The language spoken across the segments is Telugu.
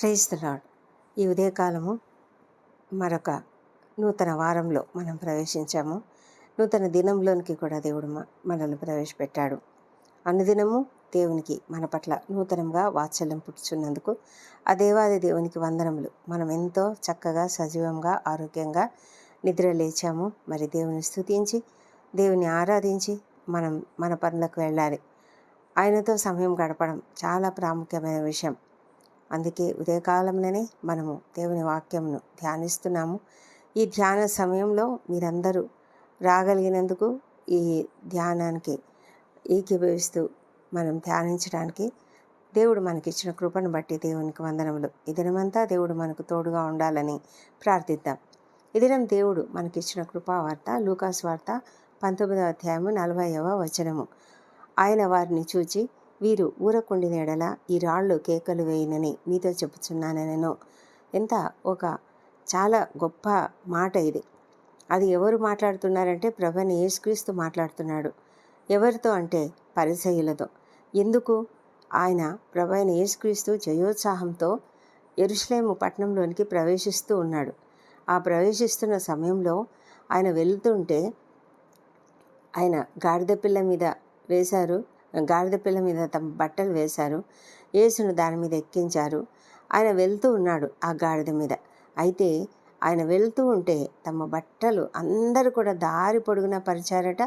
ప్రైజ్ ద లాడ్ ఈ ఉదయకాలము మరొక నూతన వారంలో మనం ప్రవేశించాము. నూతన దినంలోనికి కూడా దేవుడు మనల్ని ప్రవేశపెట్టాడు. అనుదినము దేవునికి మన పట్ల నూతనంగా వాత్సల్యం పుట్టుచున్నందుకు ఆ దేవాది దేవునికి వందనములు. మనం ఎంతో చక్కగా సజీవంగా ఆరోగ్యంగా నిద్ర లేచాము. మరి దేవుని స్థుతించి దేవుని ఆరాధించి మనం మన పనులకు వెళ్ళాలి. ఆయనతో సమయం గడపడం చాలా ప్రాముఖ్యమైన విషయం. అందుకే ఉదయకాలంలోనే మనము దేవుని వాక్యమును ధ్యానిస్తున్నాము. ఈ ధ్యాన సమయంలో మీరందరూ రాగలిగినందుకు ఈ ధ్యానానికి ఏకీభవిస్తూ మనం ధ్యానించడానికి దేవుడు మనకిచ్చిన కృపను బట్టి దేవునికి వందనములు. ఈ దినమంతా దేవుడు మనకు తోడుగా ఉండాలని ప్రార్థిద్దాం. ఈ దినం దేవుడు మనకిచ్చిన కృపావార్త లూకాస్ వార్త పంతొమ్మిదవ అధ్యాయము నలభైవ వచనము. ఆయన వారిని చూచి వీరు ఊరకుండిన ఎడల ఈ రాళ్ళు కేకలు వేయనని మీతో చెప్పుచున్నాను నేను ఎంత ఒక చాలా గొప్ప మాట ఇది. అది ఎవరు మాట్లాడుతున్నారంటే ప్రభని యేసుక్రీస్తు మాట్లాడుతున్నాడు. ఎవరితో అంటే పరిసయులతో. ఎందుకు? ఆయన ప్రభైన యేసుక్రీస్తు జయోత్సాహంతో ఎరుషలేము పట్టణంలోనికి ప్రవేశిస్తూ ఉన్నాడు. ఆ ప్రవేశిస్తున్న సమయంలో ఆయన వెళ్తుంటే ఆయన గాడిద పిల్ల మీద వేశారు. గాడిద పిల్ల మీద తమ బట్టలు వేశారు. యేసును దాని మీద ఎక్కించారు. ఆయన వెళ్తూ ఉన్నాడు ఆ గాడిద మీద. అయితే ఆయన వెళ్తూ ఉంటే తమ బట్టలు అందరూ కూడా దారి పొడుగునా పరిచారట.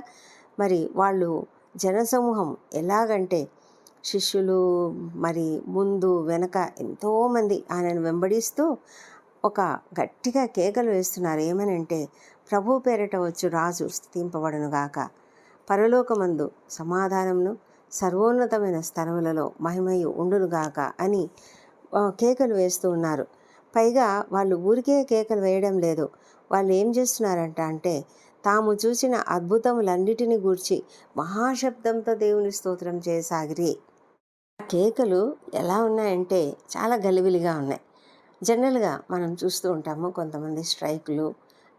మరి వాళ్ళు జనసమూహం ఎలాగంటే శిష్యులు మరి ముందు వెనక ఎంతోమంది ఆయనను వెంబడిస్తూ ఒక గట్టిగా కేకలు వేస్తున్నారు. ఏమనంటే ప్రభు పేరిట వచ్చు రాజు స్థితింపబడును గాక పరలోకమందు సమాధానమును సర్వోన్నతమైన స్థలములలో మహిమయు ఉండునుగాక అని కేకలు వేస్తూ ఉన్నారు. పైగా వాళ్ళు ఊరికే కేకలు వేయడం లేదు. వాళ్ళు ఏం చేస్తున్నారంట అంటే తాము చూసిన అద్భుతములన్నిటిని గూర్చి మహాశబ్దంతో దేవుని స్తోత్రం చేయసాగిరి ఆ కేకలు ఎలా ఉన్నాయంటే చాలా గలిబిలిగా ఉన్నాయి. జనరల్గా మనం చూస్తూ ఉంటాము కొంతమంది స్ట్రైకులు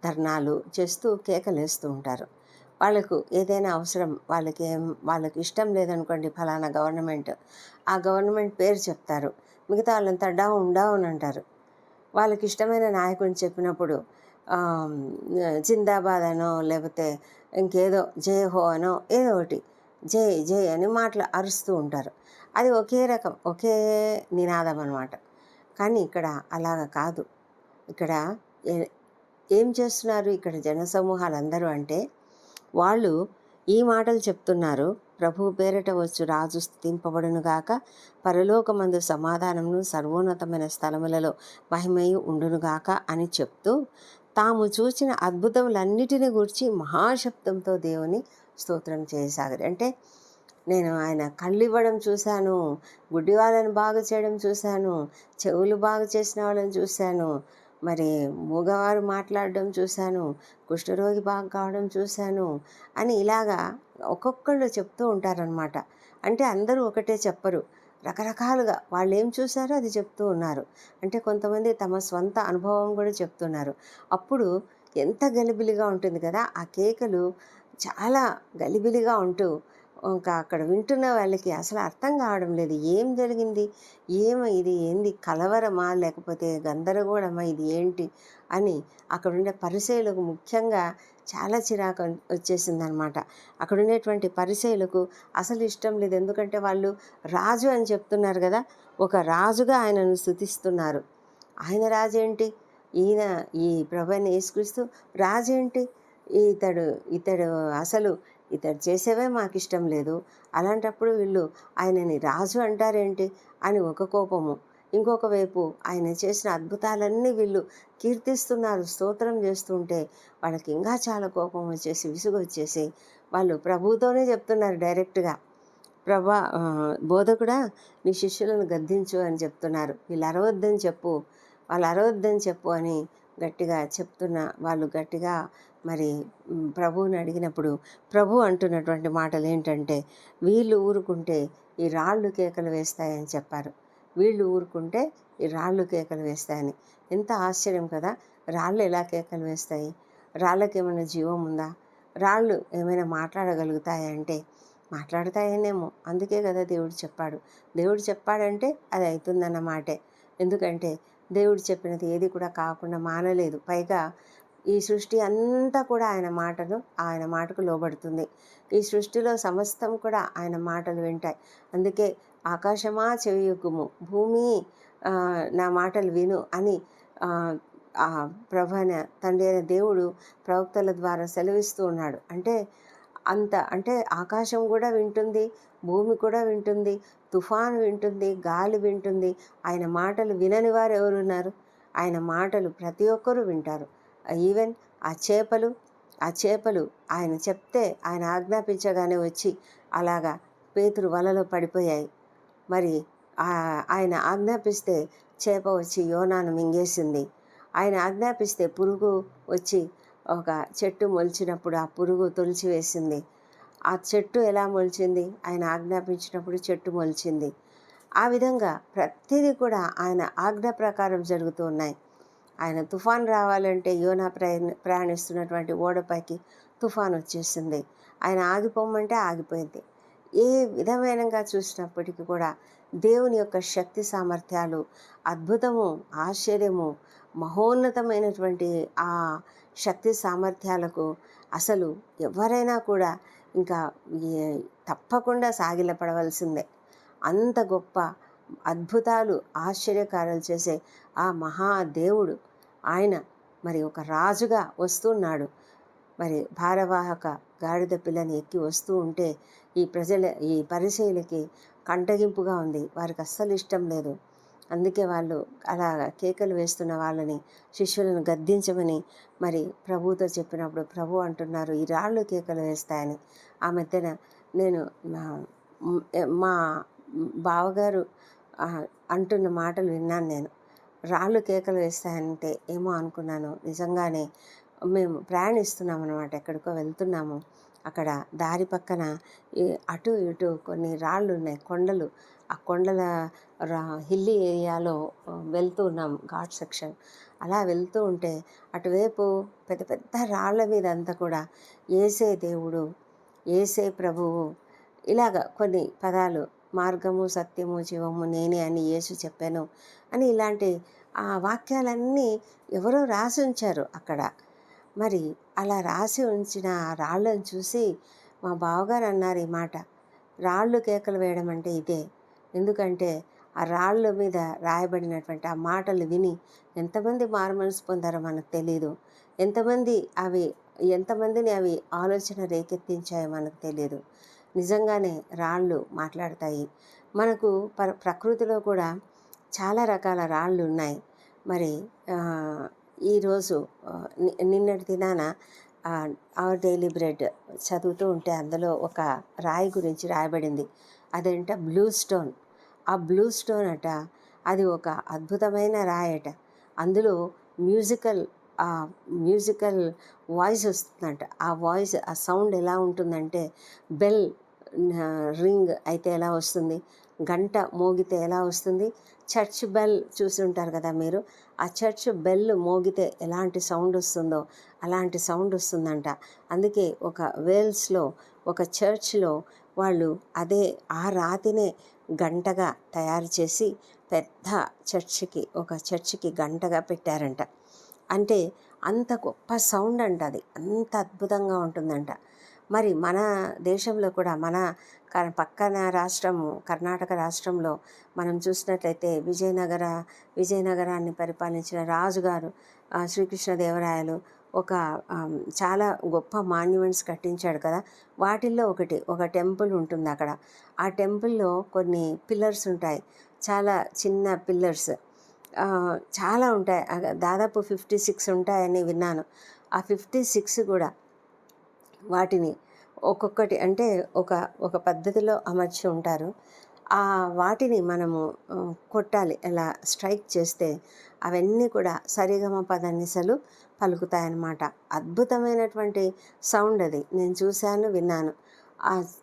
ధర్నాలు చేస్తూ కేకలు వేస్తూ ఉంటారు. వాళ్ళకు ఏదైనా అవసరం వాళ్ళకి ఏం వాళ్ళకి ఇష్టం లేదనుకోండి ఫలానా గవర్నమెంట్ ఆ గవర్నమెంట్ పేరు చెప్తారు. మిగతా వాళ్ళంతా డౌన్ డౌన్ అంటారు. వాళ్ళకి ఇష్టమైన నాయకుడిని చెప్పినప్పుడు జిందాబాద్ అనో లేకపోతే ఇంకేదో జై హో అనో ఏదో ఒకటి జై జై అని మాటలు అరుస్తూ ఉంటారు. అది ఒకే రకం ఒకే నినాదం అనమాట కానీ ఇక్కడ అలాగ కాదు. ఇక్కడ ఏ- ఏం చేస్తున్నారు? ఇక్కడ జనసమూహాలు అందరూ అంటే వాళ్ళు ఈ మాటలు చెప్తున్నారు. ప్రభు పేరిట వచ్చు రాజు స్థితింపబడునుగాక పరలోకమందు సమాధానమును సర్వోన్నతమైన స్థలములలో మహిమయు ఉండునుగాక అని చెప్తూ తాము చూచిన అద్భుతములన్నిటిని గురించి మహాశబ్దంతో దేవుని స్తోత్రం చేయసాగారు. అంటే నేను ఆయన కళ్ళు ఇవ్వడం చూశాను గుడ్డి వాళ్ళని బాగు చేయడం చూశాను చెవులు బాగు చేసిన వాళ్ళని చూశాను మరి మూగవారు మాట్లాడడం చూశాను కుష్ఠరోగి బాగా కావడం చూశాను అని ఇలాగా ఒక్కొక్కళ్ళు చెప్తూ ఉంటారనమాట అంటే అందరూ ఒకటే చెప్పరు. రకరకాలుగా వాళ్ళు ఏం చూశారో అది చెప్తూ ఉన్నారు. అంటే కొంతమంది తమ స్వంత అనుభవం కూడా చెప్తున్నారు. అప్పుడు ఎంత గలిబిలిగా ఉంటుంది కదా ఆ కేకలు చాలా గలిబిలిగా ఉంటూ ఇంకా అక్కడ వింటున్న వాళ్ళకి అసలు అర్థం కావడం లేదు. ఏం జరిగింది? ఏమో ఇది ఏంది? కలవరమా? లేకపోతే గందరగోళమా? ఇది ఏంటి? అని అక్కడ ఉండే ముఖ్యంగా చాలా చిరాకు వచ్చేసింది అనమాట అక్కడ ఉండేటువంటి పరిచయులకు అసలు ఇష్టం లేదు. ఎందుకంటే వాళ్ళు రాజు అని చెప్తున్నారు కదా ఒక రాజుగా ఆయనను స్థుతిస్తున్నారు. ఆయన రాజు ఏంటి? ఈయన ఈ ప్రభాన్ని యేసుక్రీస్తు రాజు ఏంటి? ఇతడు ఇతడు అసలు ఇతడు చేసేవే మాకు ఇష్టం లేదు. అలాంటప్పుడు వీళ్ళు ఆయనని రాజు అంటారేంటి? అని ఒక కోపము. ఇంకొక వైపు ఆయన చేసిన అద్భుతాలన్నీ వీళ్ళు కీర్తిస్తున్నారు స్తోత్రం చేస్తుంటే వాళ్ళకి ఇంకా చాలా కోపం వచ్చేసి విసుగు వచ్చేసి వాళ్ళు ప్రభుతోనే చెప్తున్నారు డైరెక్ట్గా. ప్రభా బోధకుడా నీ శిష్యులను గద్దించు అని చెప్తున్నారు. వీళ్ళు అరవద్దని చెప్పు వాళ్ళు అరవద్దని చెప్పు అని గట్టిగా చెప్తున్న వాళ్ళు గట్టిగా మరి ప్రభువుని అడిగినప్పుడు ప్రభు అంటున్నటువంటి మాటలు ఏంటంటే వీళ్ళు ఊరుకుంటే ఈ రాళ్ళు కేకలు వేస్తాయని చెప్పారు. వీళ్ళు ఊరుకుంటే ఈ రాళ్ళు కేకలు వేస్తాయని. ఎంత ఆశ్చర్యం కదా! రాళ్ళు ఎలా కేకలు వేస్తాయి? రాళ్ళకి ఏమైనా జీవం ఉందా? రాళ్ళు ఏమైనా మాట్లాడగలుగుతాయంటే మాట్లాడతాయనేమో. అందుకే కదా దేవుడు చెప్పాడు. దేవుడు చెప్పాడంటే అది అవుతుందన్నమాటే ఎందుకంటే దేవుడు చెప్పినది ఏది కూడా కాకుండా మానలేదు. పైగా ఈ సృష్టి అంతా కూడా ఆయన మాటలు ఆయన మాటకు లోబడుతుంది. ఈ సృష్టిలో సమస్తం కూడా ఆయన మాటలు వింటాయి. అందుకే ఆకాశమా చెవియొక్కుము భూమి నా మాటలు విను అని ఆ, ఆ తండ్రి అయిన దేవుడు ప్రవక్తల ద్వారా సెలవిస్తూ ఉన్నాడు. అంటే అంత అంటే ఆకాశం కూడా వింటుంది భూమి కూడా వింటుంది తుఫాను వింటుంది గాలి వింటుంది. ఆయన మాటలు వినని వారు ఎవరున్నారు? ఆయన మాటలు ప్రతి ఒక్కరూ వింటారు. ఈవెన్ ఆ చేపలు ఆ చేపలు ఆయన చెప్తే ఆయన ఆజ్ఞాపించగానే వచ్చి అలాగా పేతురు వలలో పడిపోయాయి. మరి ఆయన ఆజ్ఞాపిస్తే చేప వచ్చి యోనాను మింగేసింది. ఆయన ఆజ్ఞాపిస్తే పురుగు వచ్చి ఒక చెట్టు మొలిచినప్పుడు ఆ పురుగు తొలిచివేసింది. ఆ చెట్టు ఎలా మొలిచింది? ఆయన ఆజ్ఞాపించినప్పుడు చెట్టు మొలిచింది. ఆ విధంగా ప్రతిదీ కూడా ఆయన ఆజ్ఞ ప్రకారం జరుగుతూ ఉన్నాయి. ఆయన తుఫాన్ రావాలంటే యోనా ప్రయాణ ప్రయాణిస్తున్నటువంటి ఓడపైకి తుఫాన్ వచ్చేసింది. ఆయన ఆగిపోమంటే ఆగిపోయింది. ఏ విధమైనగా చూసినప్పటికీ కూడా దేవుని యొక్క శక్తి సామర్థ్యాలు అద్భుతము ఆశ్చర్యము మహోన్నతమైనటువంటి ఆ శక్తి సామర్థ్యాలకు అసలు ఎవరైనా కూడా ఇంకా తప్పకుండా సాగిలపడవలసిందే. అంత గొప్ప అద్భుతాలు ఆశ్చర్యకారాలు చేసే ఆ మహాదేవుడు ఆయన మరి ఒక రాజుగా వస్తున్నాడు. మరి భారవాహక గాడిద పిల్లని ఎక్కి వస్తూ ఉంటే ఈ ప్రజల ఈ పరిశీలకి కంటగింపుగా ఉంది. వారికి అస్సలు ఇష్టం లేదు. అందుకే వాళ్ళు అలా కేకలు వేస్తున్న వాళ్ళని శిష్యులను గద్దించమని మరి ప్రభువుతో చెప్పినప్పుడు ప్రభు అంటున్నారు ఈ రాళ్ళు కేకలు వేస్తాయని. ఆ మధ్యన నేను నా- మా బావగారు అంటున్న మాటలు విన్నాను నేను. రాళ్ళు కేకలు వేస్తాయంటే ఏమో అనుకున్నాను. నిజంగానే మేము ప్రయాణిస్తున్నాం అనమాట ఎక్కడికో వెళ్తున్నాము. అక్కడ దారి పక్కన అటు ఇటు కొన్ని రాళ్ళు ఉన్నాయి కొండలు. ఆ కొండల రా హిల్లీ ఏరియాలో వెళ్తూ ఉన్నాం ఘాట్ సెక్షన్. అలా వెళ్తూ ఉంటే అటువైపు పెద్ద పెద్ద రాళ్ళ మీద అంతా కూడా ఏసే దేవుడు ఏసే ప్రభువు ఇలాగ కొన్ని పదాలు మార్గము సత్యము జీవము నేనే అని యేసు చెప్పాను అని ఇలాంటి ఆ వాక్యాలన్నీ ఎవరో రాసి ఉంచారు అక్కడ. మరి అలా రాసి ఉంచిన ఆ రాళ్ళను చూసి మా బావగారు అన్నారు ఈ మాట రాళ్ళు కేకలు వేయడం అంటే ఇదే. ఎందుకంటే ఆ రాళ్ళ మీద రాయబడినటువంటి ఆ మాటలు విని ఎంతమంది మార్మల్స్ పొందారో మనకు తెలియదు ఎంతమంది అవి ఎంతమందిని అవి ఆలోచన రేకెత్తించాయో మనకు తెలియదు నిజంగానే రాళ్ళు మాట్లాడతాయి. మనకు ప్ర ప్రకృతిలో కూడా చాలా రకాల రాళ్ళు ఉన్నాయి. మరి ఈరోజు నిన్నటి దినాన అవర్ డైలీ బ్రెడ్ చదువుతూ ఉంటే అందులో ఒక రాయి గురించి రాయబడింది. అదేంట బ్లూ స్టోన్ ఆ బ్లూ స్టోన్ అట అది ఒక అద్భుతమైన రాయి అట. అందులో మ్యూజికల్ ఆ మ్యూజికల్ వాయిస్ వస్తుందంట. ఆ వాయిస్ ఆ సౌండ్ ఎలా ఉంటుందంటే బెల్ రింగ్ అయితే ఎలా వస్తుంది? గంట మోగితే ఎలా వస్తుంది? చర్చ్ బెల్ చూసి ఉంటారు కదా మీరు ఆ చర్చ్ బెల్ మోగితే ఎలాంటి సౌండ్ వస్తుందో అలాంటి సౌండ్ వస్తుందంట. అందుకే ఒక వేల్స్లో ఒక చర్చ్లో వాళ్ళు అదే ఆ రాతినే గంటగా తయారు చేసి పెద్ద చర్చికి ఒక చర్చికి గంటగా పెట్టారంట. అంటే అంత గొప్ప సౌండ్ అంట అది. అంత అద్భుతంగా ఉంటుందంట. మరి మన దేశంలో కూడా మన క- పక్కన రాష్ట్రము కర్ణాటక రాష్ట్రంలో మనం చూసినట్లయితే విజయనగర విజయనగరాన్ని పరిపాలించిన రాజుగారు శ్రీకృష్ణదేవరాయలు ఒక చాలా గొప్ప మాన్యుమెంట్స్ కట్టించాడు కదా. వాటిల్లో ఒకటి ఒక టెంపుల్ ఉంటుంది అక్కడ. ఆ టెంపుల్లో కొన్ని పిల్లర్స్ ఉంటాయి. చాలా చిన్న పిల్లర్స్. చాలా ఉంటాయి. అగ- దాదాపు ఫిఫ్టీ సిక్స్ ఉంటాయని విన్నాను. ఆ ఫిఫ్టీ సిక్స్ కూడా వాటిని ఒక్కొక్కటి అంటే ఒక ఒక పద్ధతిలో అమర్చి ఉంటారు. ఆ వాటిని మనము కొట్టాలి. ఎలా స్ట్రైక్ చేస్తే అవన్నీ కూడా సరిగమ పదనిసలు పలుకుతాయన్నమాట. అద్భుతమైనటువంటి సౌండ్ అది. నేను చూశాను విన్నాను.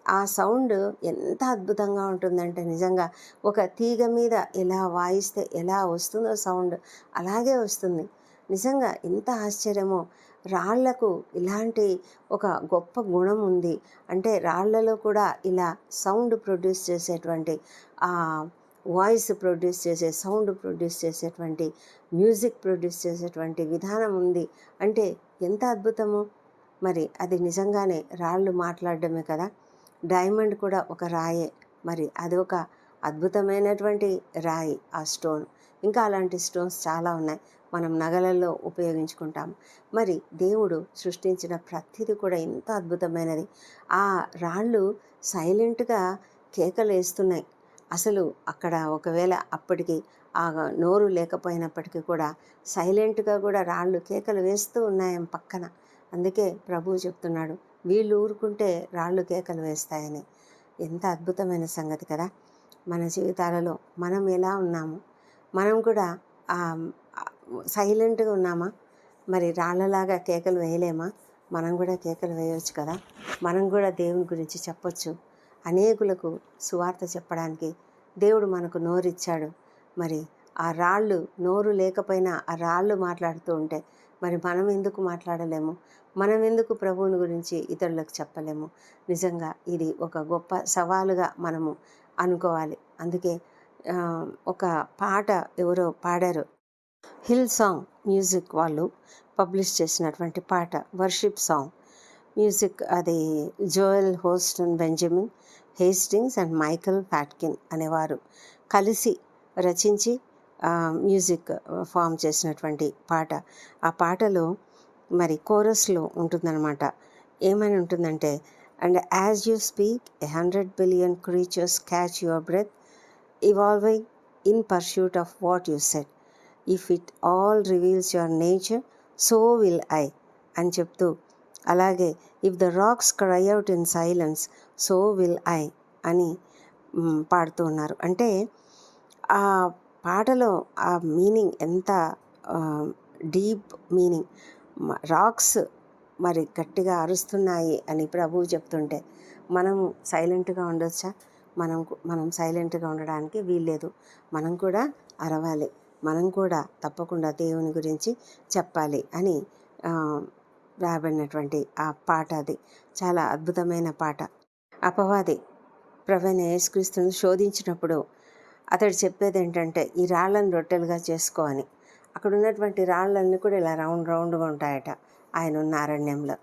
ఆ సౌండ్ ఎంత అద్భుతంగా ఉంటుందంటే నిజంగా ఒక తీగ మీద ఎలా వాయిస్తే ఎలా వస్తుందో సౌండ్ అలాగే వస్తుంది. నిజంగా ఎంత ఆశ్చర్యమో. రాళ్ళకు ఇలాంటి ఒక గొప్ప గుణం ఉంది. అంటే రాళ్ళలో కూడా ఇలా సౌండ్ ప్రొడ్యూస్ చేసేటువంటి ఆ వాయిస్ ప్రొడ్యూస్ చేసే సౌండ్ ప్రొడ్యూస్ చేసేటువంటి మ్యూజిక్ ప్రొడ్యూస్ చేసేటువంటి విధానం ఉంది. అంటే ఎంత అద్భుతము! మరి అది నిజంగానే రాళ్ళు మాట్లాడడమే కదా! డైమండ్ కూడా ఒక రాయే. మరి అది ఒక అద్భుతమైనటువంటి రాయి ఆ స్టోన్. ఇంకా అలాంటి స్టోన్స్ చాలా ఉన్నాయి. మనం నగలల్లో ఉపయోగించుకుంటాం మరి దేవుడు సృష్టించిన ప్రతిదీ కూడా ఎంత అద్భుతమైనది. ఆ రాళ్ళు సైలెంట్గా కేకలు వేస్తున్నాయి. అసలు అక్కడ ఒకవేళ అప్పటికి ఆ నోరు లేకపోయినప్పటికీ కూడా సైలెంట్గా కూడా రాళ్ళు కేకలు వేస్తూ ఉన్నాయి పక్కన. అందుకే ప్రభువు చెప్తున్నాడు వీళ్ళు ఊరుకుంటే రాళ్ళు కేకలు వేస్తాయని. ఎంత అద్భుతమైన సంగతి కదా! మన జీవితాలలో మనం ఎలా ఉన్నాము? మనం కూడా సైలెంట్గా ఉన్నామా? మరి రాళ్ళలాగా కేకలు వేయలేమా? మనం కూడా కేకలు వేయవచ్చు కదా? మనం కూడా దేవుని గురించి చెప్పొచ్చు. అనేకులకు సువార్త చెప్పడానికి దేవుడు మనకు నోరిచ్చాడు. మరి ఆ రాళ్ళు నోరు లేకపోయినా ఆ రాళ్ళు మాట్లాడుతూ ఉంటే మరి మనం ఎందుకు మాట్లాడలేము? మనం ఎందుకు ప్రభువుని గురించి ఇతరులకు చెప్పలేము? నిజంగా ఇది ఒక గొప్ప సవాలుగా మనము అనుకోవాలి. అందుకే ఒక పాట ఎవరో పాడారు. హిల్ సాంగ్ మ్యూజిక్ వాళ్ళు పబ్లిష్ చేసినటువంటి పాట వర్షిప్ సాంగ్. మ్యూజిక్ అది Joel Houston Benjamin Hastings and Michael Fatkin అనేవారు కలిసి రచించి మ్యూజిక్ ఫామ్ చేసినటువంటి పాట. ఆ పాటలో మరి కోరస్లో ఉంటుందన్నమాట. ఏమని ఉంటుందంటే and as you speak a hundred billion creatures catch your breath evolving in pursuit of what you set if it all reveals your nature so will I అని చెప్తూ అలాగే if the rocks cry out in silence so will I అని పాడుతూ ఉన్నారు. అంటే ఆ పాటలో ఆ మీనింగ్ ఎంత డీప్ మీనింగ్ రాక్స్ మరి గట్టిగా అరుస్తున్నాయి అని ప్రభువు చెప్తుంటే మనం సైలెంట్గా ఉండొచ్చా? మనం మనం సైలెంట్గా ఉండడానికి వీల్లేదు. మనం కూడా అరవాలి. మనం కూడా తప్పకుండా దేవుని గురించి చెప్పాలి అని రాబడినటువంటి ఆ పాట అది. చాలా అద్భుతమైన పాట. అపవాది ప్రవీణ యేసుక్రీస్తుని శోధించినప్పుడు అతడు చెప్పేది ఏంటంటే ఈ రాళ్ళను రొట్టెలుగా చేసుకో అని. అక్కడ ఉన్నటువంటి రాళ్ళన్నీ కూడా ఇలా రౌండ్ రౌండ్గా ఉంటాయట ఆయన ఉన్న అరణ్యంలో.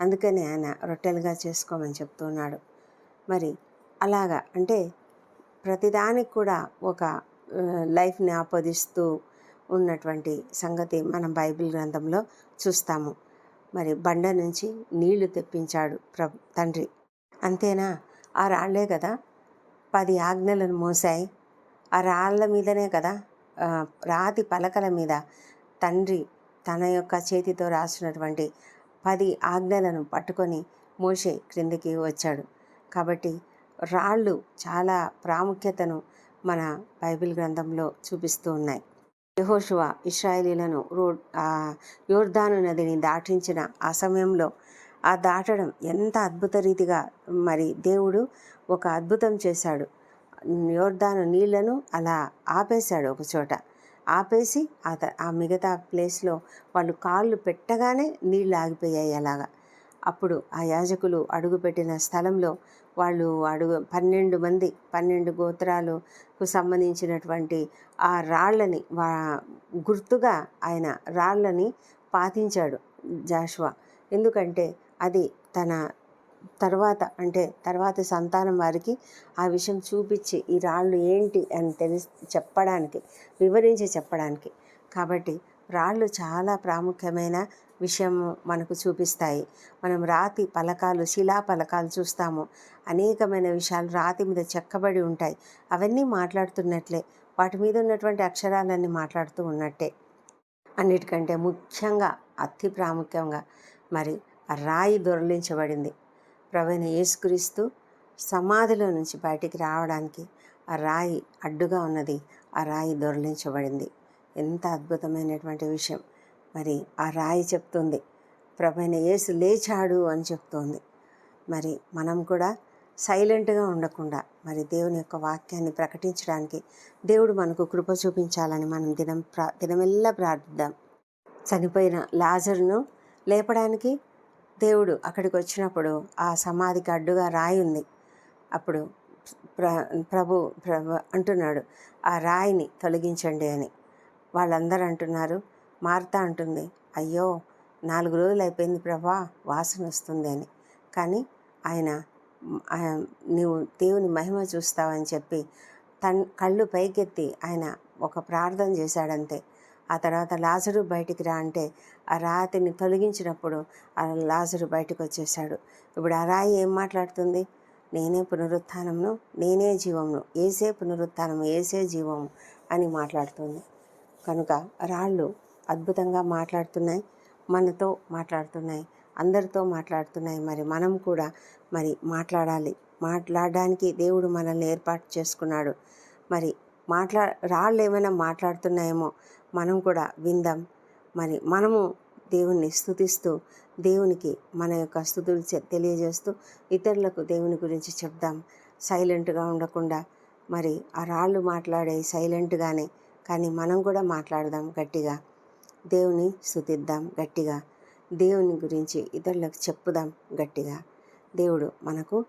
అందుకని ఆయన రొట్టెలుగా చేసుకోమని చెప్తున్నాడు. మరి అలాగా అంటే ప్రతిదానికి కూడా ఒక లైఫ్ని ఆపోదిస్తూ ఉన్నటువంటి సంగతి మనం బైబిల్ గ్రంథంలో చూస్తాము. మరి బండ నుంచి నీళ్ళు తెప్పించాడు ప్రభు తండ్రి. అంతేనా? ఆ రాళ్ళే కదా? పది ఆజ్ఞలను మోసాయి ఆ రాళ్ళ మీదనే కదా రాతి పలకల మీద తండ్రి తన యొక్క చేతితో రాసినటువంటి పది ఆజ్ఞలను పట్టుకొని మోసే క్రిందికి వచ్చాడు. కాబట్టి రాళ్ళు చాలా ప్రాముఖ్యతను మన బైబిల్ గ్రంథంలో చూపిస్తూ ఉన్నాయి. యహోశువ ఇస్రాయలీలను రోడ్ యోర్ధాను నదిని దాటించిన ఆ సమయంలో ఆ దాటడం ఎంత అద్భుత రీతిగా మరి దేవుడు ఒక అద్భుతం చేశాడు. యోర్ధాను నీళ్ళను అలా ఆపేశాడు ఒక చోట. ఆపేసి ఆ ఆ మిగతా ప్లేస్లో వాళ్ళు కాళ్ళు పెట్టగానే నీళ్ళు ఆగిపోయాయి అలాగా. అప్పుడు ఆ యాజకులు అడుగుపెట్టిన స్థలంలో వాళ్ళు అడుగు పన్నెండు మంది పన్నెండు గోత్రాలకు సంబంధించినటువంటి ఆ రాళ్ళని వా గుర్తుగా ఆయన రాళ్ళని పాతించాడు జాషువా. ఎందుకంటే అది తన తర్వాత అంటే తర్వాత సంతానం వారికి ఆ విషయం చూపించి ఈ రాళ్ళు ఏంటి అని తెలిసి చెప్పడానికి వివరించి చెప్పడానికి. కాబట్టి రాళ్ళు చాలా ప్రాముఖ్యమైన విషయం మనకు చూపిస్తాయి. మనం రాతి పలకాలు శిలా పలకాలు చూస్తాము. అనేకమైన విషయాలు రాతి మీద చెక్కబడి ఉంటాయి. అవన్నీ మాట్లాడుతున్నట్లే. వాటి మీద ఉన్నటువంటి అక్షరాలన్నీ మాట్లాడుతూ ఉన్నట్టే. అన్నిటికంటే ముఖ్యంగా అతి ప్రాముఖ్యంగా మరి రాయి దొరలించబడింది. ప్రవీణ యేసుక్రీస్తు సమాధిలో నుంచి బయటికి రావడానికి ఆ రాయి అడ్డుగా ఉన్నది. ఆ రాయి దొరలించబడింది. ఎంత అద్భుతమైనటువంటి విషయం. మరి ఆ రాయి చెప్తుంది ప్రభైన యేసు లేచాడు అని చెప్తోంది. మరి మనం కూడా సైలెంట్గా ఉండకుండా మరి దేవుని యొక్క వాక్యాన్ని ప్రకటించడానికి దేవుడు మనకు కృప చూపించాలని మనం దినం ప్రా దినమెల్లా ప్రార్థిద్దాం. చనిపోయిన లాజర్ను లేపడానికి దేవుడు అక్కడికి వచ్చినప్పుడు ఆ సమాధికి అడ్డుగా రాయి ఉంది. అప్పుడు ప్ర ప్రభు ప్రభు అంటున్నాడు ఆ రాయిని తొలగించండి అని. వాళ్ళందరూ అంటున్నారు మార్తా అంటుంది అయ్యో నాలుగు రోజులు అయిపోయింది ప్రభా వాసన వస్తుంది అని. కానీ ఆయన నీవు దేవుని మహిమ చూస్తావని చెప్పి తన్ కళ్ళు పైకెత్తి ఆయన ఒక ప్రార్థన చేశాడంతే. ఆ తర్వాత లాజరు బయటికి రా అంటే ఆ రాతిని తొలగించినప్పుడు ఆ లాజరు బయటకు వచ్చేసాడు ఇప్పుడు ఆ రాయి ఏం మాట్లాడుతుంది? నేనే పునరుత్థానమును నేనే జీవమును ఏసే పునరుత్థానము ఏసే జీవము అని మాట్లాడుతుంది. కనుక రాళ్ళు అద్భుతంగా మాట్లాడుతున్నాయి మనతో మాట్లాడుతున్నాయి అందరితో మాట్లాడుతున్నాయి. మరి మనం కూడా మరి మాట్లాడాలి. మాట్లాడడానికి దేవుడు మనల్ని ఏర్పాటు చేసుకున్నాడు. మరి మాట్లా రాళ్ళు ఏమైనా మాట్లాడుతున్నాయేమో మనం కూడా విందాం. మరి మనము దేవుణ్ణి స్థుతిస్తూ దేవునికి మన యొక్క స్థుతులు తెలియజేస్తూ ఇతరులకు దేవుని గురించి చెప్దాం. సైలెంట్గా ఉండకుండా మరి ఆ రాళ్ళు మాట్లాడే సైలెంట్గానే కానీ మనం కూడా మాట్లాడదాం గట్టిగా. దేవుని స్థుతిద్దాం గట్టిగా. దేవుని గురించి ఇతరులకు చెప్పుదాం గట్టిగా. దేవుడు మనకు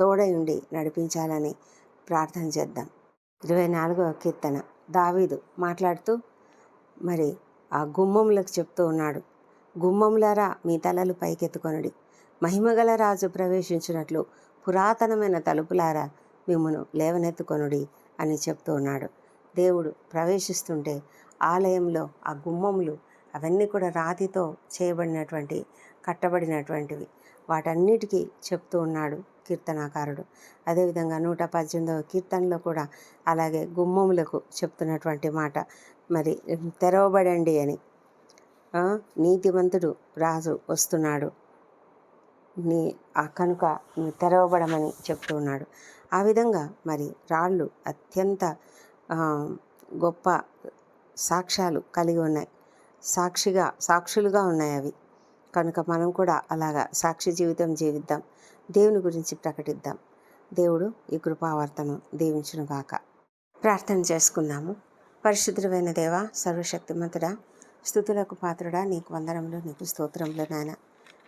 తోడై ఉండి నడిపించాలని ప్రార్థన చేద్దాం. ఇరవై నాలుగవ కీర్తన. దావీదు మాట్లాడుతూ మరి ఆ గుమ్మములకు చెప్తూ ఉన్నాడు. గుమ్మములారా మీ తలలు పైకెత్తుకొనుడి. మహిమగల రాజు ప్రవేశించినట్లు పురాతనమైన తలుపులారా మిమ్మను లేవనెత్తుకొనుడి అని చెప్తూ ఉన్నాడు. దేవుడు ప్రవేశిస్తుంటే ఆలయంలో ఆ గుమ్మములు అవన్నీ కూడా రాతితో చేయబడినటువంటి కట్టబడినటువంటివి. వాటన్నిటికీ చెప్తూ ఉన్నాడు కీర్తనాకారుడు. అదేవిధంగా నూట పద్దెనిమిదవ కీర్తనలో కూడా అలాగే గుమ్మములకు చెప్తున్నటువంటి మాట. మరి తెరవబడండి అని. నీతివంతుడు రాజు వస్తున్నాడు. నీ ఆ కనుక తెరవబడమని చెప్తూ ఉన్నాడు. ఆ విధంగా మరి రాళ్ళు అత్యంత గొప్ప సాక్ష్యాలు కలిగి ఉన్నాయి. సాక్షిగా సాక్షులుగా ఉన్నాయి అవి. కనుక మనం కూడా అలాగా సాక్షి జీవితం జీవిద్దాం. దేవుని గురించి ప్రకటిద్దాం. దేవుడు ఈ కృపావర్తను దీవించును గాక ప్రార్థన చేసుకుందాము పరిశుద్ధమైన దేవ సర్వశక్తిమంతుడా స్థుతులకు పాత్రుడా నీకు వందనములు నీకు స్తోత్రంలో నాయన.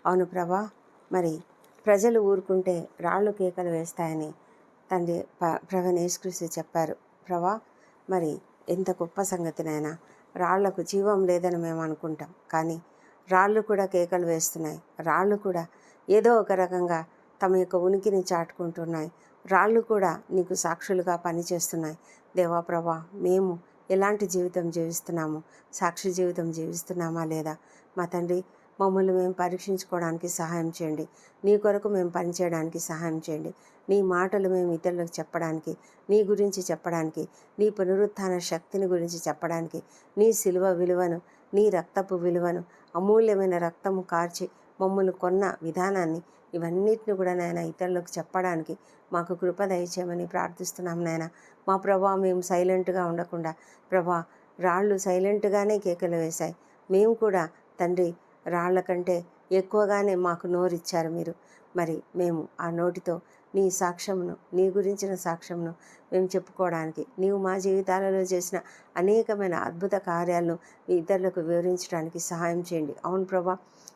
అవును ప్రభా మరి ప్రజలు ఊరుకుంటే రాళ్ళు కేకలు వేస్తాయని తండ్రి ప ప్రవీణ్ చెప్పారు. ప్రభా మరి ఎంత గొప్ప సంగతినైనా రాళ్ళకు జీవం లేదని మేము అనుకుంటాం. కానీ రాళ్ళు కూడా కేకలు వేస్తున్నాయి. రాళ్ళు కూడా ఏదో ఒక రకంగా తమ యొక్క ఉనికిని చాటుకుంటున్నాయి. రాళ్ళు కూడా నీకు సాక్షులుగా పనిచేస్తున్నాయి. దేవా ప్రభా మేము ఎలాంటి జీవితం జీవిస్తున్నాము? సాక్షి జీవితం జీవిస్తున్నామా లేదా? మా తండ్రి మమ్మల్ని మేము పరీక్షించుకోవడానికి సహాయం చేయండి. నీ కొరకు మేము పనిచేయడానికి సహాయం చేయండి. నీ మాటలు మేము ఇతరులకు చెప్పడానికి నీ గురించి చెప్పడానికి నీ పునరుత్థాన శక్తిని గురించి చెప్పడానికి నీ సిలువ విలువను నీ రక్తపు విలువను అమూల్యమైన రక్తము కార్చి మమ్మల్ని కొన్న విధానాన్ని ఇవన్నిటిని కూడా నాయన ఇతరులకు చెప్పడానికి మాకు కృప దయచేయమని ప్రార్థిస్తున్నాం నాయన. మా ప్రభా మేము సైలెంట్గా ఉండకుండా ప్రభా రాళ్ళు సైలెంట్గానే కేకలు వేశాయి. మేము కూడా తండ్రి రాళ్ళ కంటే ఎక్కువగానే మాకు నోరిచ్చారు మీరు. మరి మేము ఆ నోటితో నీ సాక్ష్యమును నీ గురించిన సాక్ష్యమును మేము చెప్పుకోవడానికి నీవు మా జీవితాలలో చేసిన అనేకమైన అద్భుత కార్యాలను మీ ఇతరులకు వివరించడానికి సహాయం చేయండి. అవును ప్రభా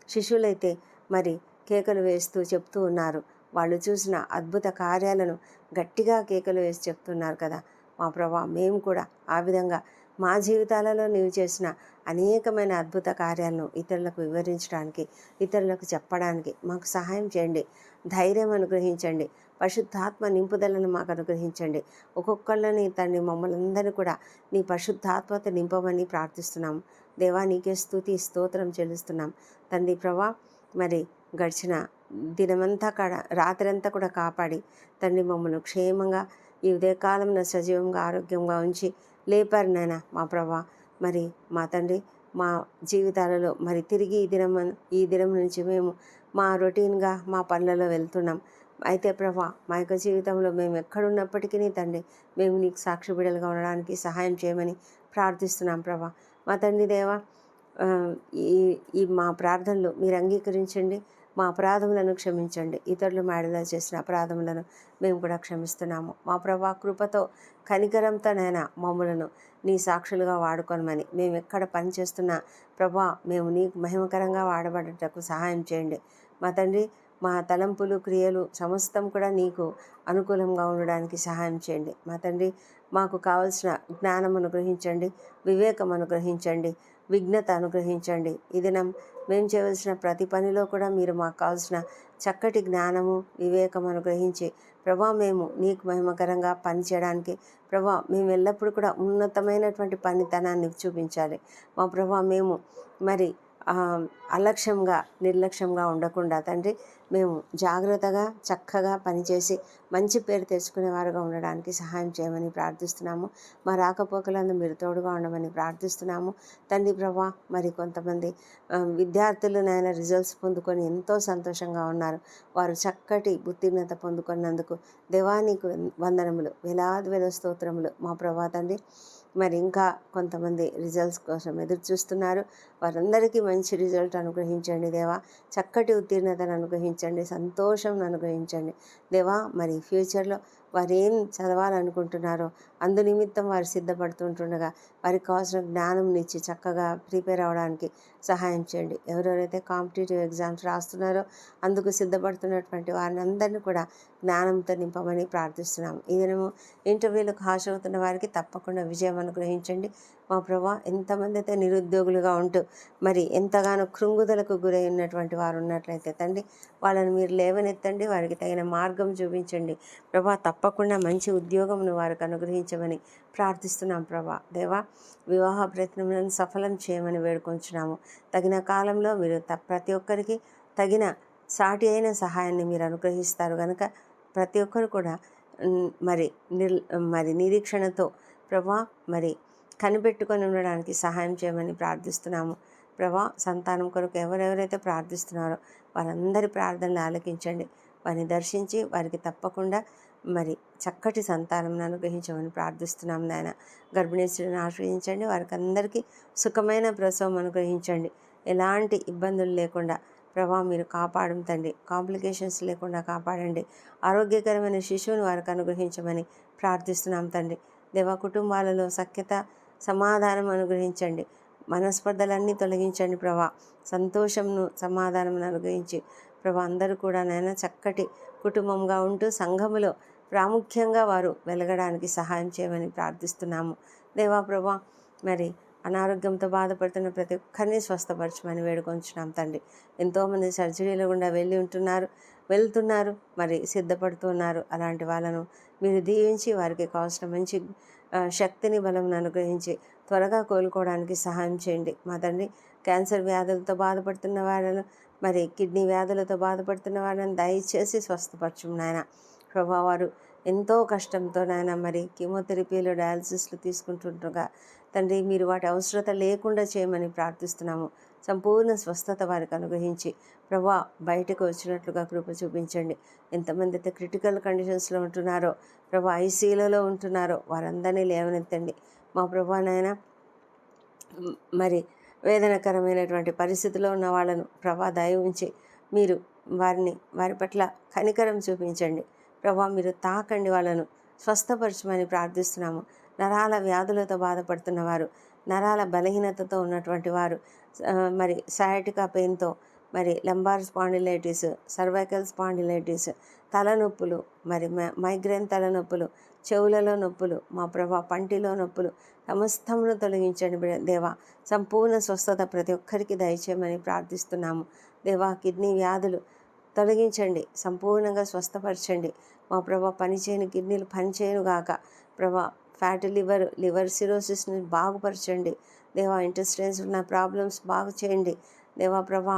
శిష్యులైతే మరి కేకలు వేస్తూ చెప్తూ ఉన్నారు. వాళ్ళు చూసిన అద్భుత కార్యాలను గట్టిగా కేకలు వేసి చెప్తున్నారు కదా. మా ప్రభా మేము కూడా ఆ విధంగా మా జీవితాలలో నీవు చేసిన అనేకమైన అద్భుత కార్యాలను ఇతరులకు వివరించడానికి ఇతరులకు చెప్పడానికి మాకు సహాయం చేయండి. ధైర్యం అనుగ్రహించండి. పరిశుద్ధాత్మ నింపుదలను మాకు అనుగ్రహించండి. ఒక్కొక్కళ్ళని తండ్రి మమ్మల్ని అందరినీ కూడా నీ పరిశుద్ధాత్మత నింపమని ప్రార్థిస్తున్నాం. దేవా నీకే స్థుతి స్తోత్రం చెల్లిస్తున్నాం. తండ్రి ప్రభా మరి గడిచిన దినమంతా కాడ రాత్రంతా కూడా కాపాడి తండ్రి మమ్మల్ని క్షేమంగా ఈ ఉదయకాలంలో సజీవంగా ఆరోగ్యంగా ఉంచి లేపారు నాయన మా ప్రభా. మరి మా తండ్రి మా జీవితాలలో మరి తిరిగి ఈ దినం ఈ దినం నుంచి మేము మా రొటీన్గా మా పనులలో వెళ్తున్నాం. అయితే ప్రభా మా యొక్క జీవితంలో మేము ఎక్కడున్నప్పటికీ తండ్రి మేము నీకు సాక్షి బిడలుగా ఉండడానికి సహాయం చేయమని ప్రార్థిస్తున్నాం ప్రభా. మా తండ్రి దేవా ఈ ఈ మా ప్రార్థనలు మీరు అంగీకరించండి. మా అపరాధములను క్షమించండి. ఇతరులు మేడలో చేసిన అపరాధములను మేము కూడా క్షమిస్తున్నాము. మా ప్రభా కృపతో కనికరంతోనైనా మమ్మలను నీ సాక్షులుగా వాడుకోనమని. మేము ఎక్కడ పనిచేస్తున్నా ప్రభా మేము నీకు మహిమకరంగా వాడబడటకు సహాయం చేయండి. మా తండ్రి మా తలంపులు క్రియలు సమస్తం కూడా నీకు అనుకూలంగా ఉండడానికి సహాయం చేయండి. మా తండ్రి మాకు కావలసిన జ్ఞానం అనుగ్రహించండి వివేకం అనుగ్రహించండి విఘ్నత అనుగ్రహించండి. ఈ దినం మేము చేయవలసిన ప్రతి పనిలో కూడా మీరు మాకు కావాల్సిన చక్కటి జ్ఞానము వివేకం అనుగ్రహించి ప్రభా మేము నీకు మహిమకరంగా పనిచేయడానికి ప్రభా మేము ఎల్లప్పుడూ కూడా ఉన్నతమైనటువంటి పనితనాన్ని చూపించాలి. మా ప్రభా మేము మరి అలక్ష్యంగా నిర్లక్ష్యంగా ఉండకుండా తండ్రి మేము జాగ్రత్తగా చక్కగా పనిచేసి మంచి పేరు తెచ్చుకునేవారుగా ఉండడానికి సహాయం చేయమని ప్రార్థిస్తున్నాము. మా రాకపోకలందు మీరు తోడుగా ఉండమని ప్రార్థిస్తున్నాము. తండ్రి ప్రభా మరి కొంతమంది విద్యార్థులు నాయన రిజల్ట్స్ పొందుకొని ఎంతో సంతోషంగా ఉన్నారు. వారు చక్కటి ఉత్తీర్ణత పొందుకున్నందుకు దేవానికి వందనములు వేలాది వేల స్తోత్రములు మా ప్రభా తండ్రి. మరి ఇంకా కొంతమంది రిజల్ట్స్ కోసం ఎదురు చూస్తున్నారు. వారందరికీ మంచి రిజల్ట్ అనుగ్రహించండి దేవా. చక్కటి ఉత్తీర్ణతను అనుగ్రహించండి సంతోషం అనుగ్రహించండి దేవా. మరి ఫ్యూచర్లో వారు ఏం చదవాలనుకుంటున్నారో అందు నిమిత్తం వారు సిద్ధపడుతుంటుండగా వారికి కావాల్సిన జ్ఞానం ఇచ్చి చక్కగా ప్రిపేర్ అవ్వడానికి సహాయం చేయండి. ఎవరెవరైతే కాంపిటేటివ్ ఎగ్జామ్స్ రాస్తున్నారో అందుకు సిద్ధపడుతున్నటువంటి వారిని అందరినీ కూడా జ్ఞానంతో నింపమని ప్రార్థిస్తున్నాము. ఈ దినము ఇంటర్వ్యూలకు హాజరవుతున్న వారికి తప్పకుండా విజయం అనుగ్రహించండి. మా ప్రభా ఎంతమంది అయితే నిరుద్యోగులుగా ఉంటూ మరి ఎంతగానో కృంగుదలకు గురై ఉన్నటువంటి వారు ఉన్నట్లయితే తండ్రి వాళ్ళని మీరు లేవనెత్తండి వారికి తగిన మార్గం చూపించండి. ప్రభా తప్పకుండా మంచి ఉద్యోగంను వారికి అనుగ్రహించమని ప్రార్థిస్తున్నాం ప్రభా. దేవా వివాహ ప్రయత్నములను సఫలం చేయమని వేడుకొంచున్నాము. తగిన కాలంలో మీరు త ప్రతి ఒక్కరికి తగిన సాటి అయిన సహాయాన్ని మీరు అనుగ్రహిస్తారు కనుక ప్రతి ఒక్కరు కూడా మరి నిర్ మరి నిరీక్షణతో ప్రభా మరి కనిపెట్టుకొని ఉండడానికి సహాయం చేయమని ప్రార్థిస్తున్నాము. ప్రభా సంతానం కొరకు ఎవరెవరైతే ప్రార్థిస్తున్నారో వారందరి ప్రార్థనలు ఆలకించండి. వారిని దర్శించి వారికి తప్పకుండా మరి చక్కటి సంతానం అనుగ్రహించమని ప్రార్థిస్తున్నాం నాయన. గర్భిణీ స్త్రీని ఆశ్రయించండి. వారికి అందరికీ సుఖమైన ప్రసవం అనుగ్రహించండి. ఎలాంటి ఇబ్బందులు లేకుండా ప్రభా మీరు కాపాడం తండ్రి. కాంప్లికేషన్స్ లేకుండా కాపాడండి. ఆరోగ్యకరమైన శిశువుని వారికి అనుగ్రహించమని ప్రార్థిస్తున్నాం తండ్రి. దేవ కుటుంబాలలో సఖ్యత సమాధానం అనుగ్రహించండి. మనస్పర్ధలన్నీ తొలగించండి ప్రభా. సంతోషంను సమాధానం అనుగ్రహించి ప్రభా అందరూ కూడా నాయన చక్కటి కుటుంబంగా ఉంటూ సంఘములో ప్రాముఖ్యంగా వారు వెలగడానికి సహాయం చేయమని ప్రార్థిస్తున్నాము. దేవా ప్రభా మరి అనారోగ్యంతో బాధపడుతున్న ప్రతి ఒక్కరిని స్వస్థపరచమని వేడుకొంచున్నాం తండ్రి. ఎంతోమంది సర్జరీల గుండా వెళ్ళి ఉంటున్నారు వెళ్తున్నారు మరి సిద్ధపడుతున్నారు అలాంటి వాళ్ళను మీరు దీవించి వారికి కావాల్సిన మంచి శక్తిని బలం అనుగ్రహించి త్వరగా కోలుకోవడానికి సహాయం చేయండి. మా తండ్రి క్యాన్సర్ వ్యాధులతో బాధపడుతున్న వాళ్ళను మరి కిడ్నీ వ్యాధులతో బాధపడుతున్న వాళ్ళని దయచేసి స్వస్థపరచం నాయన. ప్రభా వారు ఎంతో కష్టంతో నాయన మరి కీమోథెరపీలు డయాలసిస్లు తీసుకుంటుండగా తండ్రి మీరు వాటి అవసరత లేకుండా చేయమని ప్రార్థిస్తున్నాము. సంపూర్ణ స్వస్థత వారికి అనుగ్రహించి ప్రభా బయటకు వచ్చినట్లుగా కృప చూపించండి. ఎంతమంది అయితే క్రిటికల్ కండిషన్స్లో ఉంటున్నారో ప్రభా ఐసీలలో ఉంటున్నారో వారందరినీ లేవనెత్తండి. మా ప్రభా నాయన మరి వేదనకరమైనటువంటి పరిస్థితిలో ఉన్న వాళ్ళను ప్రభా దయ ఉంచి మీరు వారిని వారి పట్ల కనికరం చూపించండి. ప్రభా మీరు తాకండి వాళ్ళను స్వస్థపరచమని ప్రార్థిస్తున్నాము. నరాల వ్యాధులతో బాధపడుతున్న వారు నరాల బలహీనతతో ఉన్నటువంటి వారు మరి సయాటికా పెయిన్తో మరి లంబార్ స్పాండిలైటిస్ సర్వైకల్ స్పాండిలైటిస్ తలనొప్పులు మరి మ- మైగ్రేన్ తలనొప్పులు చెవులలో నొప్పులు మా ప్రభా పంటిలో నొప్పులు సమస్తమును తొలగించండి దేవా. సంపూర్ణ స్వస్థత ప్రతి ఒక్కరికి దయచేయమని ప్రార్థిస్తున్నాము. దేవా కిడ్నీ వ్యాధులు తొలగించండి సంపూర్ణంగా స్వస్థపరచండి. మా ప్రభా పనిచేయని కిడ్నీలు పనిచేయను గాక ప్రభా ఫ్యాట్ లివర్ లివర్ సిరోసిస్ని బాగుపరచండి. దేవా ఇంటెస్టైన్స్ ఉన్న ప్రాబ్లమ్స్ బాగు చేయండి. దేవా ప్రభా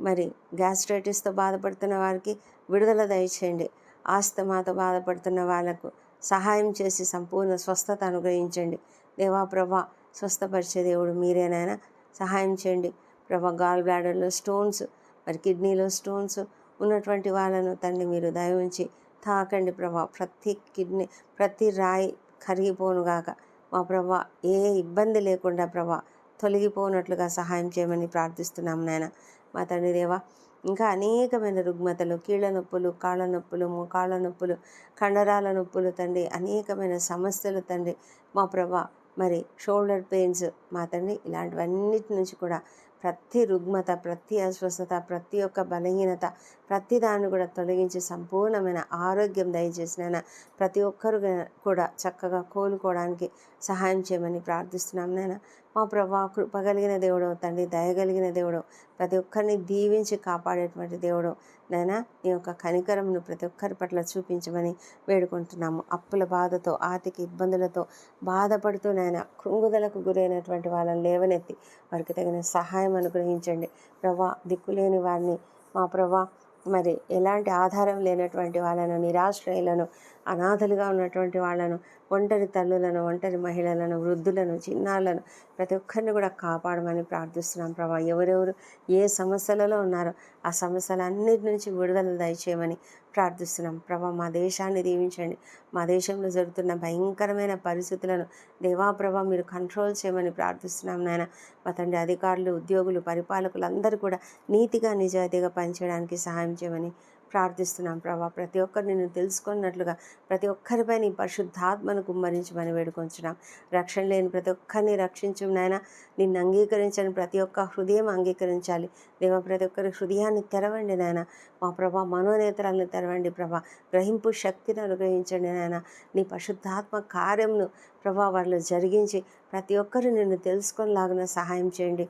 మరి గ్యాస్ట్రైటిస్తో బాధపడుతున్న వారికి విడుదల దయచేయండి. ఆస్తమాతో బాధపడుతున్న వాళ్ళకు సహాయం చేసి సంపూర్ణ స్వస్థత అనుగ్రహించండి. దేవా ప్రభా స్వస్థపరిచే దేవుడు మీరేనైనా సహాయం చేయండి. ప్రభా గాల్ బ్లాడర్లో స్టోన్స్ మరి కిడ్నీలో స్టోన్స్ ఉన్నటువంటి వాళ్ళను తండ్రి మీరు దయ ఉంచి తాకండి ప్రభా. ప్రతి కిడ్నీ ప్రతి రాయి కరిగిపోనుగాక మా ప్రభా ఏ ఇబ్బంది లేకుండా ప్రభా తొలగిపోనట్లుగా సహాయం చేయమని ప్రార్థిస్తున్నాం నాయన. మా తండ్రి దేవా ఇంకా అనేకమైన రుగ్మతలు కీళ్ళ నొప్పులు కాళ్ళ నొప్పులు మోకాళ్ళ నొప్పులు కండరాల నొప్పులు తండ్రి అనేకమైన సమస్యలు తండ్రి. మా ప్రభా మరి షోల్డర్ పెయిన్స్ మా తండ్రి ఇలాంటివన్నిటి నుంచి కూడా ప్రతి రుగ్మత ప్రతి అస్వస్థత ప్రతి ఒక్క బలహీనత ప్రతి దాన్ని కూడా తొలగించి సంపూర్ణమైన ఆరోగ్యం దయచేసి ప్రతి ఒక్కరు కూడా చక్కగా కోలుకోవడానికి సహాయం చేయమని ప్రార్థిస్తున్నాం నాయన. మా ప్రభా కృప కలిగిన దేవుడు తండ్రి దయగలిగిన దేవుడు ప్రతి ఒక్కరిని దీవించి కాపాడేటువంటి దేవుడు నైనా నీ యొక్క కనికరంను ప్రతి ఒక్కరి పట్ల చూపించమని వేడుకుంటున్నాము. అప్పుల బాధతో ఆర్థిక ఇబ్బందులతో బాధపడుతూ నాయన కృంగుదలకు గురైనటువంటి వాళ్ళని లేవనెత్తి వారికి తగిన సహాయం అనుగ్రహించండి. ప్రభా దిక్కులేని వారిని మా ప్రభా మరి ఎలాంటి ఆధారం లేనటువంటి వాళ్ళను నిరాశ్రయులను అనాథలుగా ఉన్నటువంటి వాళ్ళను ఒంటరి తల్లులను ఒంటరి మహిళలను వృద్ధులను చిన్నారులను ప్రతి ఒక్కరిని కూడా కాపాడమని ప్రార్థిస్తున్నాం ప్రభా. ఎవరెవరు ఏ సమస్యలలో ఉన్నారో ఆ సమస్యలన్నిటి నుంచి విడుదల దయచేయమని ప్రార్థిస్తున్నాం. ప్రభా మా దేశాన్ని దీవించండి. మా దేశంలో జరుగుతున్న భయంకరమైన పరిస్థితులను దేవాప్రభ మీరు కంట్రోల్ చేయమని ప్రార్థిస్తున్నాం నాయన. మా తండ్రి అధికారులు ఉద్యోగులు పరిపాలకులు అందరూ కూడా నీతిగా నిజాయితీగా పనిచేయడానికి సహాయం చేయమని ప్రార్థిస్తున్నాం ప్రభా. ప్రతి ఒక్కరు నిన్ను తెలుసుకున్నట్లుగా ప్రతి ఒక్కరిపై నీ పరిశుద్ధాత్మను కుమ్మరించమని వేడుకొంచున్నాం. రక్షణ లేని ప్రతి ఒక్కరిని రక్షించు నాయన. నిన్ను అంగీకరించని ప్రతి ఒక్క హృదయం అంగీకరించాలి. దేవ ప్రతి ఒక్కరి హృదయాన్ని తెరవండి నాయన. మా ప్రభా మనోనేతరాలను తెరవండి ప్రభా. గ్రహింపు శక్తిని అనుగ్రహించండి నాయన. నీ పరిశుద్ధాత్మ కార్యంను ప్రభా వారిలో జరిగించి ప్రతి ఒక్కరు నిన్ను తెలుసుకొనిలాగిన సహాయం చేయండి.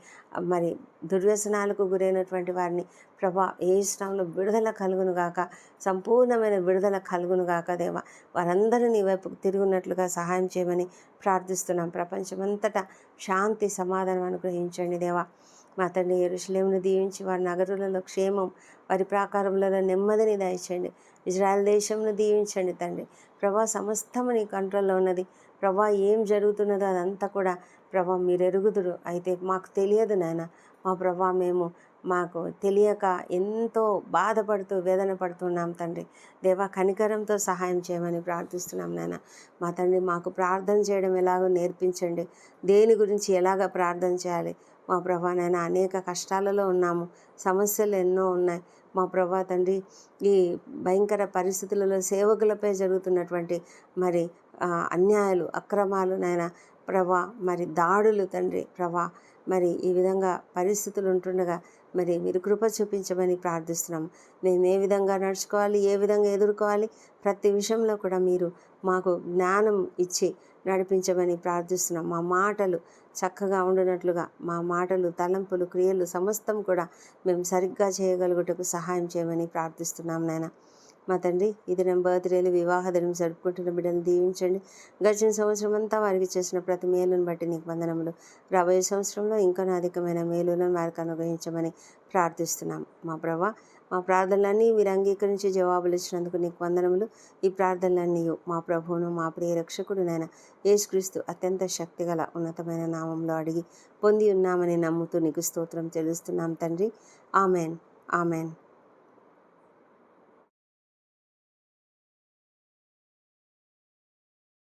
మరి దుర్వ్యసనాలకు గురైనటువంటి వారిని ప్రభా ఏ ఇష్టంలో విడుదల కలుగును గాక సంపూర్ణమైన విడుదల కలుగును గాక దేవ. వారందరూ నీ వైపుకు తిరుగున్నట్లుగా సహాయం చేయమని ప్రార్థిస్తున్నాం. ప్రపంచమంతటా శాంతి సమాధానం అనుగ్రహించండి దేవా. మా తండ్రి ఎరుషులేమును దీవించి వారి నగరులలో క్షేమం వారి ప్రాకారములలో నెమ్మదిని దయచండి ఇజ్రాయెల్ దేశంను దీవించండి తండ్రి. ప్రభా సమస్తము నీ కంట్రోల్లో ఉన్నది. ప్రభా ఏం జరుగుతున్నదో అదంతా కూడా ప్రభా మీరు ఎరుగుదురు అయితే మాకు తెలియదు నాయన. మా ప్రభా మేము మాకు తెలియక ఎంతో బాధపడుతూ వేదన పడుతున్నాం తండ్రి. దేవా కనికరంతో సహాయం చేయమని ప్రార్థిస్తున్నాం నాయన. మా తండ్రి మాకు ప్రార్థన చేయడం ఎలాగో నేర్పించండి. దేని గురించి ఎలాగ ప్రార్థన చేయాలి? మా ప్రభా నాయన అనేక కష్టాలలో ఉన్నాము. సమస్యలు ఎన్నో ఉన్నాయి. మా ప్రభా తండ్రి ఈ భయంకర పరిస్థితులలో సేవకులపై జరుగుతున్నటువంటి మరి అన్యాయాలు అక్రమాలు నాయన ప్రభా మరి దాడులు తండ్రి ప్రభా మరి ఈ విధంగా పరిస్థితులు ఉంటుండగా మరి మీరు కృప చూపించమని ప్రార్థిస్తున్నాం మేము ఏ విధంగా నడుచుకోవాలి ఏ విధంగా ఎదుర్కోవాలి ప్రతి విషయంలో కూడా మీరు మాకు జ్ఞానం ఇచ్చి నడిపించమని ప్రార్థిస్తున్నాం మా మాటలు చక్కగా ఉండినట్లుగా మా మాటలు తలంపులు క్రియలు సమస్తం కూడా మేము సరిగ్గా చేయగలుగుటకు సహాయం చేయమని ప్రార్థిస్తున్నాం నాయన. మా తండ్రి ఇది నేను బర్త్డేలు వివాహ దినం జరుపుకుంటున్న బిడ్డను దీవించండి. గడిచిన సంవత్సరం అంతా వారికి చేసిన ప్రతి మేలును బట్టి నీకు వందనములు. రాబోయే సంవత్సరంలో ఇంకా అధికమైన మేలులను వారికి అనుగ్రహించమని ప్రార్థిస్తున్నాం. మా ప్రభా మా ప్రార్థనలన్నీ మీరు అంగీకరించి జవాబులు ఇచ్చినందుకు నీకు వందనములు. ఈ ప్రార్థనలన్నీ మా ప్రభువును మా ప్రియ రక్షకుడు యేసుక్రీస్తు అత్యంత శక్తిగల ఉన్నతమైన నామంలో అడిగి పొంది ఉన్నామని నమ్ముతూ నీకు స్తోత్రం తెలుస్తున్నాం తండ్రి. ఆమెన్. ఆమెన్.